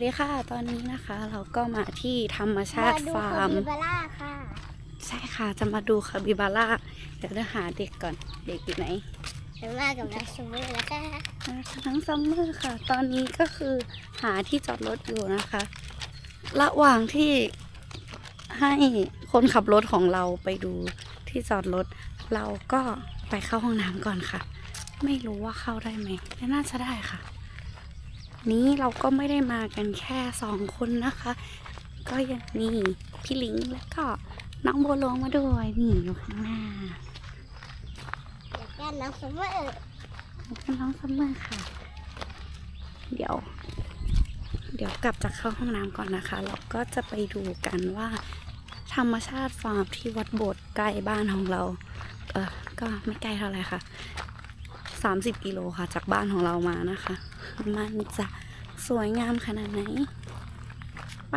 สวัสดีค่ะ ตอนนี้นะคะ เราก็มาที่ธรรมชาติฟาร์มดูคาปิบาร่าค่ะ ใช่ค่ะ จะมาดูคาบิบาร่า เดี๋ยวเราหาเด็กก่อน เด็กอยู่ไหนเดี๋ยวมากับนักชมพู่แล้วค่ะทั้งซัมเมอร์ค่ะ ตอนนี้ก็คือหาที่จอดรถอยู่นะคะ ระหว่างที่ให้คนขับรถของเราไปดูที่จอดรถ เราก็ไปเข้าห้องน้ำก่อนค่ะ ไม่รู้ว่าเข้าได้ไหมแต่น่าจะได้ค่ะ นี้เราก็ไม่ได้มากันแค่สองคนนะคะ ก็ยังมีพี่ลิงแล้วก็น้องโบวหลวงมาด้วยนี่อยู่ข้างหน้าเดี๋ยวกันนักชมพู่แล้วก็น้องซัมเมอร์ค่ะ เดี๋ยว เดี๋ยวกลับจากเข้าห้องน้ำก่อนนะคะ เราก็จะไปดูกันว่า ธรรมชาติฟาร์มที่วัดโบสถ์ใกล้บ้านของเรา เออก็ไม่ไกลเท่าไหร่ค่ะ 30 กิโลค่ะจากบ้านของเรามานะคะ มันจะสวยงามขนาดไหนไป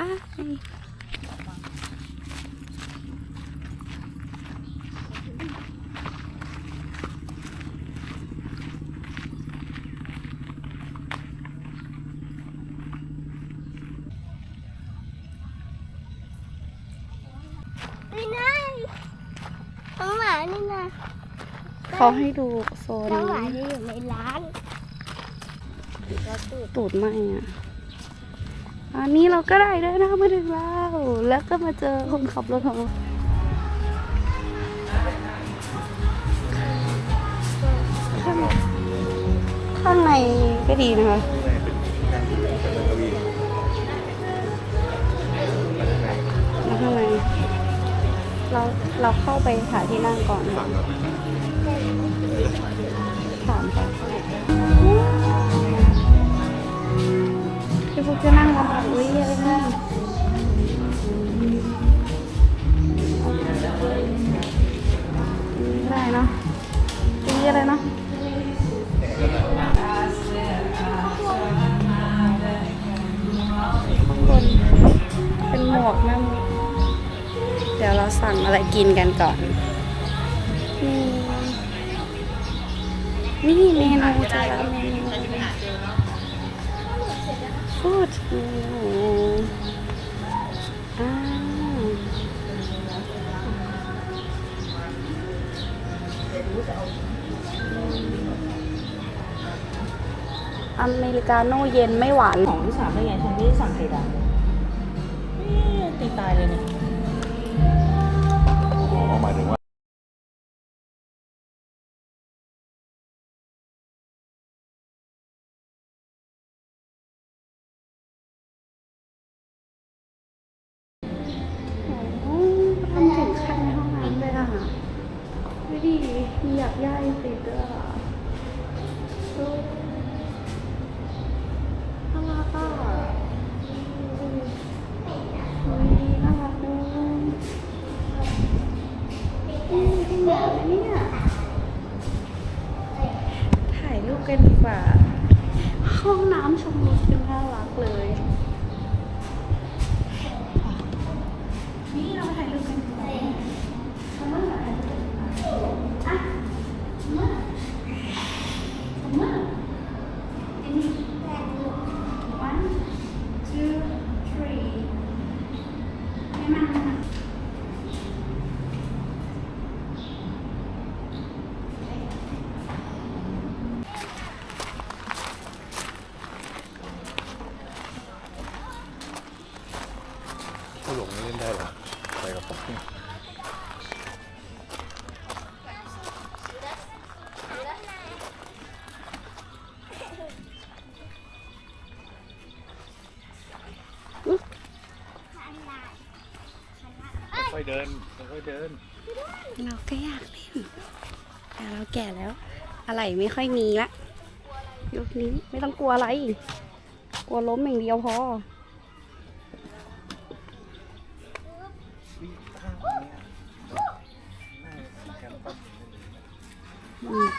นี่นะน้องหมานี่นะเขาให้ดูโซนน้องหมานี้ที่อยู่ในร้านแล้ว ตูดไหมอะอันนี้เราก็ได้ดินทางมาถึงแล้ว แล้วก็มาเจอคนขับรถของเราข้างข้างในก็ดีนะคะข้างในเราเราเข้าไปหาที่นั่งก่อนค่ะถามค่ะ พี่ฟุกจะนั่งลำบากอุ้ยอะไรนะได้เนาะตรงนี้อะไรเนาะข้างบนเป็นหมวกนั่งเดี๋ยวเราสั่งอะไรกินกันก่อนมีนี่เมนูจะ อเมริกาโน่เย็นไม่หวานของที่สามได้ไงฉันไม่ได้สั่งไข่ดำเอ๊ะตีตายเลยเนี่ย อ๋อหมายถึงว่า โอ้ทำถึงขั้นในห้องน้ำเลยอะดูดิมีหยักย่ายติดด้วยอะดูน่ารักอะอุ้ยน่ารักเลยนี่ที่ไหนเนี่ยถ่ายรูปกันดีกว่า ห้องน้ำชมรมเป็นน่ารักเลย นี่เราไปถ่ายรูปกันดีกว่าทำเมื่อไหร่อะเมื่อเมื่ออันนี้ one two three ไม่มา อยเดินค่อยเดิน เราก็อยากเล่นแต่เราแก่แล้ว อะไรไม่ค่อยมีละยุคนี้ไม่ต้องกลัวอะไร กลัวล้มอย่างเดียวพออืม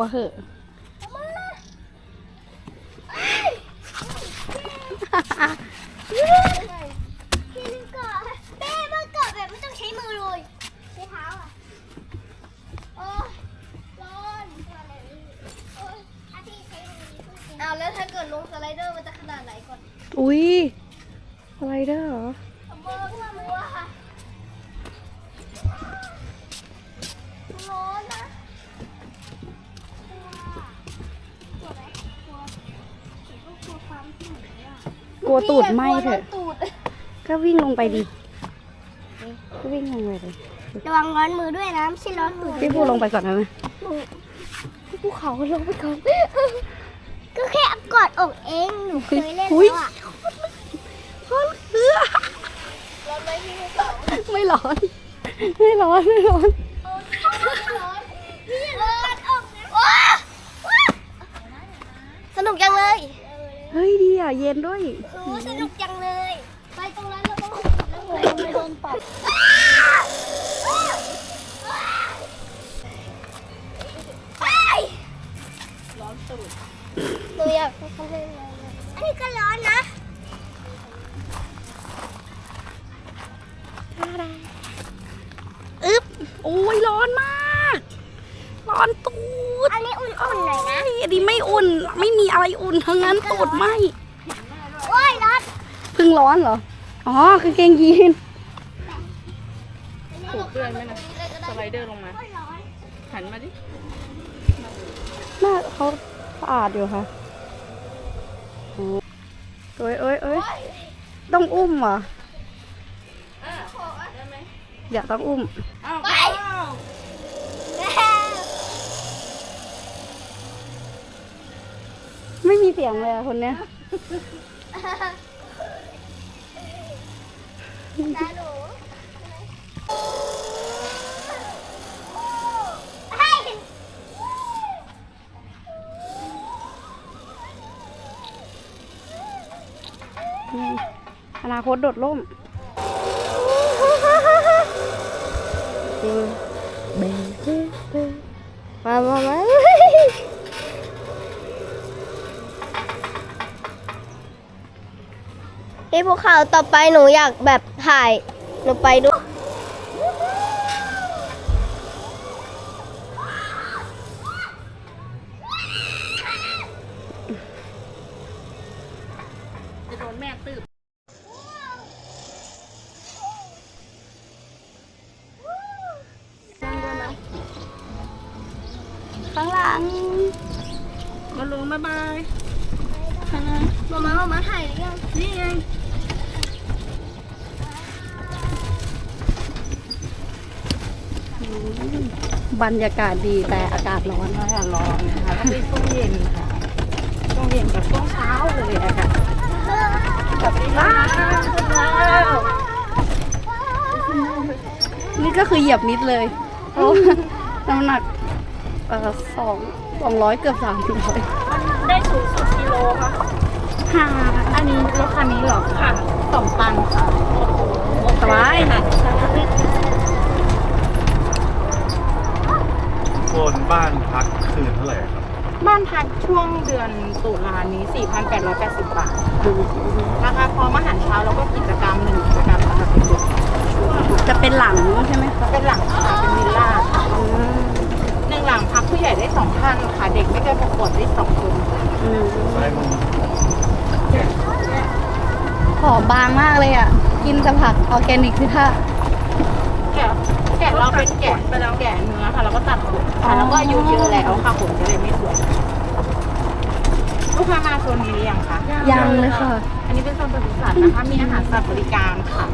กลั ตูดไหมเถอะ ตูดก็วิ่งลงไปดิก็วิ่งลงไปเลยระวังร้อนมือด้วยนะไม่ใช่ร้อนตูดพี่พูลงไปก่อนได้ไหมภูเขาลงไปก่อนก็แค่กอดอกเองหนูเคยเล่นอุ๊ยแล้วอะไม่ร้อน ไม่ร้อนไม่ร้อนสนุกจังเลย เฮ้ยดีอะ เย็นด้วย โอ้สนุกจังเลย ไปตรงนั้นแล้วก็แล้วหัวไม่โดนปัดร้อนตูดหนูอยากให้เขาเล่นอะไรเนี่ยอันนี้ก็ร้อนนะอึ๊บโอ้ยร้อนมาก ร้อนตูด อันนี้ อุ่นๆหน่อยนะ อันนี้ไม่อุ่น ไม่มีอะไรอุ่นทั้งนั้นตูดไหมโอ้ยร้อนเพึ่งร้อนเหรอ อ๋อคือเกงยีน ถูกเพื่อนไหมนะสไลเดอร์ลงมา หันมาดิ หน้าเขาสะอาดอยู่ค่ะโอ้เอ้ยเอ้ยเอ้ยต้องอุ้มเหรออยากต้องอุ้ม อ้าว ไม่มีเสียงเลยอะคนเนี้ยตาหนูให้นี่อนาคตโดดร่มเบเบเภูเขาต่อไปหนูอยากแบบถ่าย หนูไปดูจะโดนแม่ตืบข้างหลังมาลงบ๊ายบายมามามาถ่ายหรือยังนี่ไง บรรยากาศดีแต่อากาศร้อนอากร้อนนะคะต้องเป็นช่วงเย็นค่ะช่วงเย็นกับช่วงเช้าเลยอะค่ะกับบ้านนี่ก็คือเหยียบมิดเลยเพราะน้ำหนักสองสองร้อยเกือบสามร้อยได้สูงสุดกิโลค่ะห้าอันนี้เหรอค่ะสองตันค่ะ สบาย โซนบ้านพักคืนเท่าไหร่ครับ บ้านพักช่วงเดือนตุลานี้ 4,880 บาทราคาพร้อมอาหารเช้าแล้วก็กิจกรรมหนึ่งกิจกรรมนะคะเป็นช่วงจะเป็นหลังใช่ไหมคะเป็นหลังค่ะเป็นวิลล่าค่ะอืมหนึ่งหลังพักผู้ใหญ่ได้สองท่านค่ะ เด็กไม่เกินหกขวบได้สองคนอืมซ้ายมือหอมบางมากเลยอะ กินจะผักออร์แกนิกคือถ้าแกะแกะเราเป็นแกะไปแล้วแกะเนื้อค่ะ แล้วก็ตัดขนค่ะแล้วก็อายุเยอะแล้วค่ะขนก็เลยไม่สวย ลูกค้ามาโซนนี้หรือยังคะยังเลยค่ะ อันนี้เป็นโซนปศุสัตว์นะคะมีอาหารสัตว์บริการค่ะ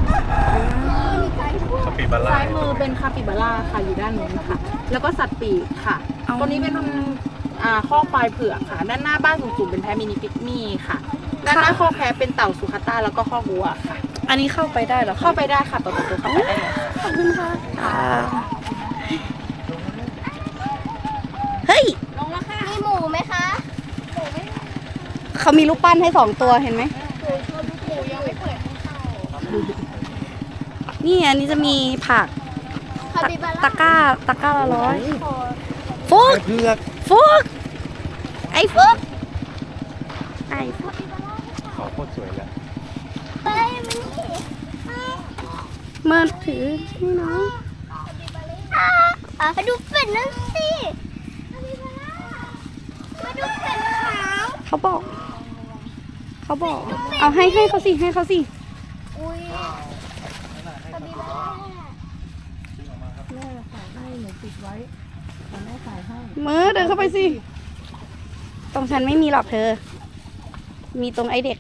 สปีบาร่าซ้ายมือเป็นคาปิบาร่าค่ะอยู่ด้านนู้นค่ะ แล้วก็สัตว์ปีกค่ะเอาตัวนี้เป็นอ่าข้อควายเผือกค่ะ ด้านหน้าบ้านสูงๆเป็นแพะมินิปิกมี่ค่ะด้านหน้าข้อแพะเป็นเต่าสุขต้าแล้วก็ข้อวัวค่ะ อันนี้เข้าไปได้เหรอคะเข้าไปได้ค่ะเปิดประตูเข้าไปได้เลยขอบคุณค่ะเฮ้ย ลงแล้วค่ะ มีหมูไหมคะ เขามีรูปปั้นให้สองตัวเห็นไหมหมูยังไม่เปิดนี่อันนี้จะมีผักคาปิบาร่าตะกร้าตะกร้าละร้อยฟุกเพือกฟุกไอ้ฟุกไอ้ฟุกขอโคตรสวยเลยเฮ้ยมันนี่มาถือให้น้องอะอะมาดูเป็ดนั่นสิคาปิบาร่ามาดูเป็ดขาวเขาบอก เขาบอก เอาให้ให้เขาสิให้เขาสิอุ้ยคาปิบาร่ามือเดินเข้าไปสิ ตรงฉันไม่มีหรอกเธอ มีตรงไอเด็ก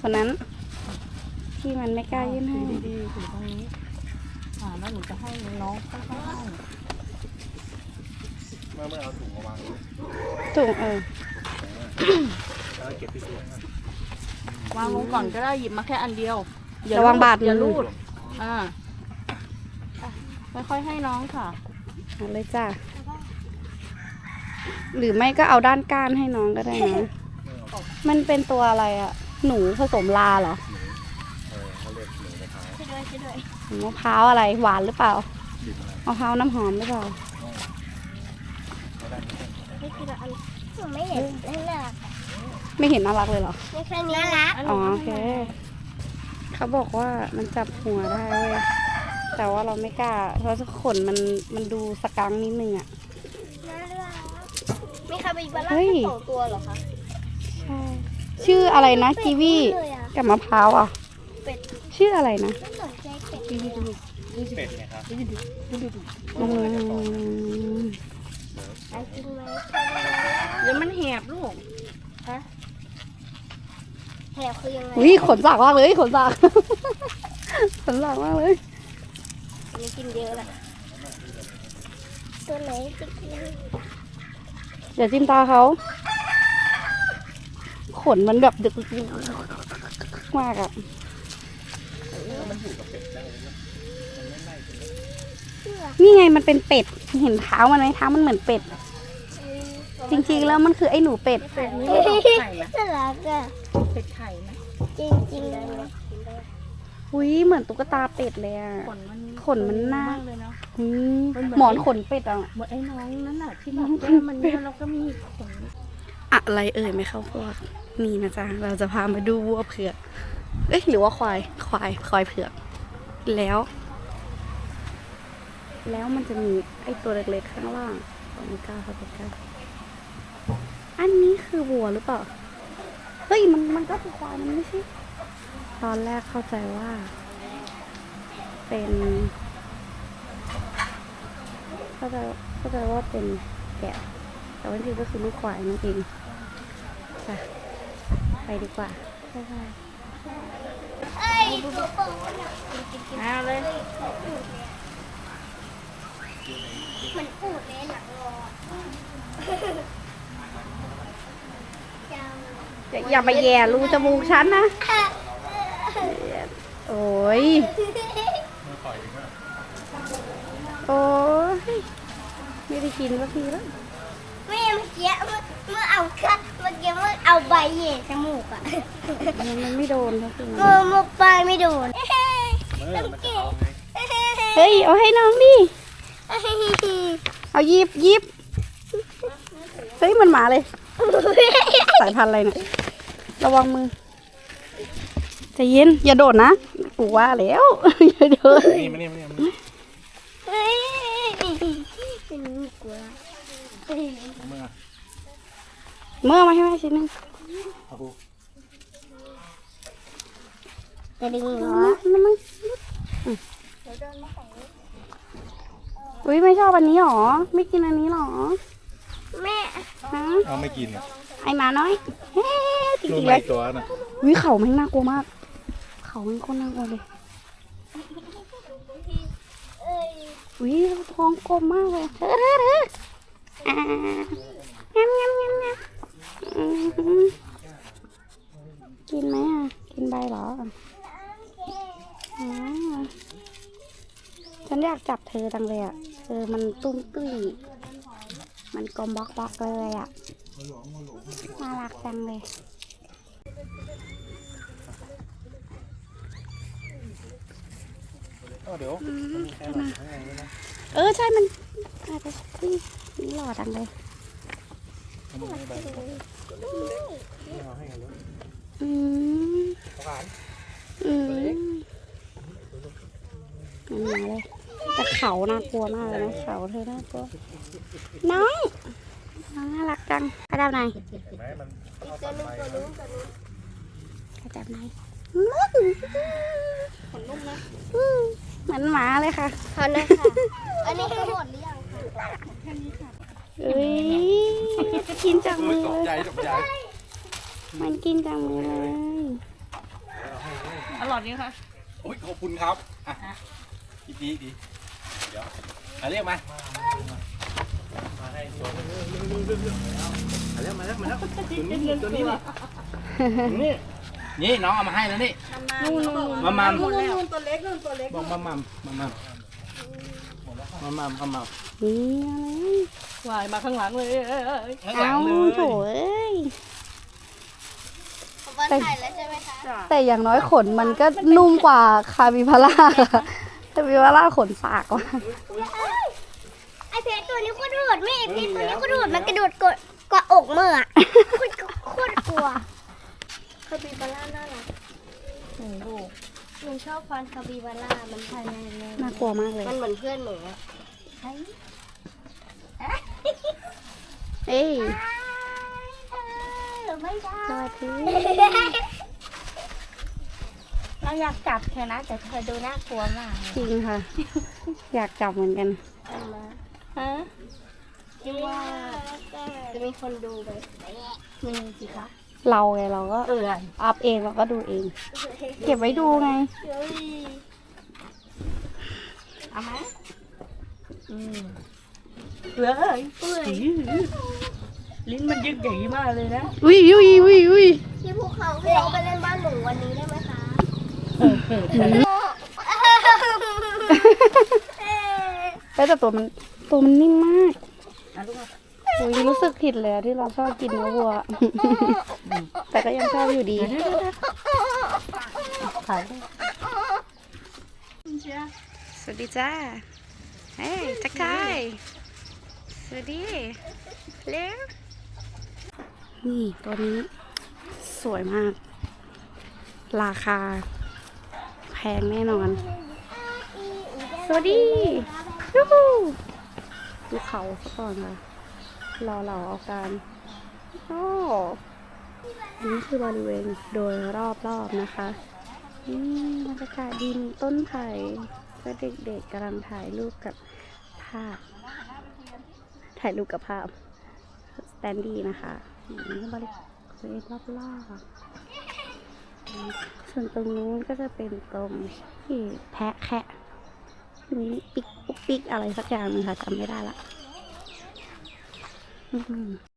คนนั้นคที่มันไม่กล้ายื่นให้ดีๆถือตรงนี้อ่าแล้วหนูจะให้น้องค่อยๆให้เมื่อเมื่อเอาถุงมาวางไว้ถุงเออแล้วเก็บที่ตัวให้มัน วางลงก่อนก็ได้หยิบมาแค่อันเดียวระวังบาดอย่ามืลูอดอ่าค่อยๆให้น้องค่ะเอาเลยจ้าหรือไม่ก็เอาด้านก้านให้น้องก็ได้นะ มันเป็นตัวอะไรอะหนูผสมลาเหรอเออเขาเรียกหนูมะพร้าวช่วยด้วยช่วยด้วยมะพร้าวอะไรหวานหรือเปล่าดิบมามะพร้าวน้ำหอมหรือเปล่าเขาได้ไม่ได้นี่คืออันหนูไม่เห็นนั่นน่ะ ไม่เห็นน่ารักเลยเหรอ นี่แค่นี้น่ารักอ๋อโอเค เขาบอกว่ามันจับหัวได้เว้ยแต่ว่าเราไม่กล้า เพราะขนมันมันดูสกังนิดนึงอะ น่ารักมีคาปิบาร่าเฮ้ย แค่สองตัวเหรอคะชื่ออะไรนะกีวีเลยอะกับมะพร้าวอะ เป็ดชื่ออะไรนะไม่สนใจเป็ดเป็ดไงครับอืมไอ้กินไหมเดี๋ยวมันแหบลูก แหบคือยังไงอุ้ยขนสากมากเลยขนสาก ขนสากมากเลยยังกินเยอะแหละตัวไหนจะกินอย่าจิ้มตาเขา ขนมันแบบดึกมากอะมันอยู่กับเป็ดได้ไหมมันไม่ไล่กันเลยนี่ไงมันเป็นเป็ด เห็นเท้ามันไหมเท้ามันเหมือนเป็ด จริงๆแล้วมันคือไอ้หนูเป็ด เป็ดนี้มันออกไข่ไหมน่ารักอะ เป็ดไข่ไหมจริงจริงๆเลยอุ้ยเหมือนตุ๊กตาเป็ดเลยอะ ขนมันขนมันน่ามากเลยเนาะอืมมันเหมือน หมอนขนเป็ดอะ เหมือนไอ้น้องนั่นน่ะที่แบบแก้มมันเนี่ยแล้วก็มีขนอะไรเอ่ยไหมเข้าพวกนี่นะจ๊ะ เราจะพามาดูวัวเผือก เอ้ยหรือว่าควาย ควาย ควายเผือก แล้ว แล้วมันจะมีไอ้ตัวเล็กๆข้างล่างของมิก้าเขาจะก้าอันนี้คือวัวหรือเปล่า เฮ้ยมันมันก็คือควายมันไม่ใช่ตอนแรกเข้าใจว่า เป็นเข้าใจเข้าใจว่าเป็นแกะ แต่ว่าจริงๆก็คือลูกควายนั่นเองไปไปดีกว่าบ๊ายบายเอ้ยตัวโตเนี่ยเอาเลยมันอูดเลยหลัง อจังอย่าอย่ามาแย่รูจมูกฉันนะ โอ้ยมือปล่อยถึงว่าโอ้ย ไม่ได้กินสักทีแล้วแม่เมื่อกี้เมื่อเมื่อเอาค่ะเมื่อกี้เมื่อเอาใบเหย่จมูกอะมันมันไม่โดนสักทีเมื่อเมื่อปลายไม่โดนเมื่อมันจะเอาไงเฮ้ย เอาให้น้องดิ เอายิบยิบเฮ้ย มันหมาเลย สายพันธุ์อะไรเนี่ย ระวังมือใจเย็น อย่าโดดนะ กูว่าแล้ว อย่าโดดนี่มานี่มานี่มานี่เฮ้ยเป็นกลัวเมื่อเมื่อมาให้แม่ชิ้นหนึงเอาปูจะดึงเหรอน้ำมันอืมอุ้ยไม่ชอบอันนี้หรอ ไม่กินอันนี้หรอแม่ฮะเอาไม่กินอะ ไอหมาน้อยเฮ้จริงๆเลยตัวน่ะวิเขาแม่งน่ากลัวมาก เขาแม่งโคตรน่ากลัวเลยเอ้ยวิท้องกลมมากเลยเธอเธอเธออ่างามงามงามงามกินไหมอะ กินใบเหรออ๋อฉันอยากจับเธอจังเลยอะ เธอมันตุ้มตุ้ย มันกลมบล็อกบล็อกเลยอะ น่ารักจังเลยเออเดี๋ยวมันมีแค่หน่อยข้างในด้วยนะเออ ใช่ มันอาจจะนี่นี่หล่อจังเลยมันมีใบไม่เอาให้กันเลยอืมหวานอืมมันมาเลยแต่เขาน่ากลัวมากเลยนะเขาเธอน่ากลัวน้อง น้องน่ารักจังกระดับไหนเห็นไหมมันตัวนึงตัวนู้นตัวนู้นกระดับไหนขนนุ่มนะเหมือนหมาเลยค่ะขอนะคะอันนี้คือหมดหรือยังคะเอ้ยกินจากมือตกใจเลยตกใจมันกินจากมือเลยเอร่อยนี้ค่ะโอ้ยขอบคุณครับอะดีดีดีเดี๋ยวมาเรียกมา มาแล้วมาแล้วมาแล้วตัวนี้ตัวนี้นี่นี่น้องเอามาให้แล้วนี่นู่นนู่นมามัมนู่นตัวเล็กนู่นตัวเล็กบอกมามัมมามัมมามัมมามัมนี่วายมาข้างหลังเลยข้างหลังเอาเลยโถเอ้ยผมว่าถ่แล้วใช่แต่อย่างน้อยขนมันก็นุ่มกว่าคาบิพาร่าคาบิพาร่าขนสากว่า เพชรตัวนี้ก็โดดไม่ไอเพชรตัวนี้ก็โดดมันกระโดดกดกว่าอกเมื่อะโคตรโคตรกลัวคาบิบาร่าน่ารักหนูชอบฟันคาบิบาร่ามันภายในเลยน่ากลัวมากเลย มันเหมือนเพื่อนหนูอะเอ้ยไม่ได้สวัสดีเราอยากจับเธอนะแต่เธอดูน่ากลัวมากจริงค่ะ อยากจับเหมือนกันเอามาฮะ คิดว่าจะมีคนดูไหมมีสิคะเราไงเราก็เอออัพเองเราก็ดูเอง เก็บไว้ดูไงเอาไหมเอ้ยเปื่อยลิ้นมันยึกใหญ่มากเลยนะอุ้ยอุ้ยอุ้ยอุ้ยที่ภูเขาให้เราไปเล่นบ้านหนูวันนี้ได้ไหมคะเอ้ยแต่ตัวมันตัวมันนิ่งมาก อะลูกมาอุ้ยรู้สึกผิดเลยอะที่เราชอบกินเนื้อวัว แต่ก็ยังชอบอยู่ดี ขายสวัสดีจ้า เฮ้ยทักทาย สวัสดีเร็วนี่ตัวนี้สวยมาก ราคา แพงแน่นอน สวัสดียููเขาซะก่อนค่ะ รอเราเอาการโอ้อันนี้คือบริเวณโดยรอบๆนะคะนี่บรรยากาศดีมีต้นไผ่ก็เด็กๆกำลังถ่ายรูปกับภาพ ถ่ายรูปกับภาพสแตนดี้นะคะนี่บริเวณรอบๆส่วนตรงนู้นก็จะเป็นตรงที่แพะแคะ มีปิ๊กปุ๊กปิ๊กอะไรสักอย่างนึงค่ะจำไม่ได้ละอืม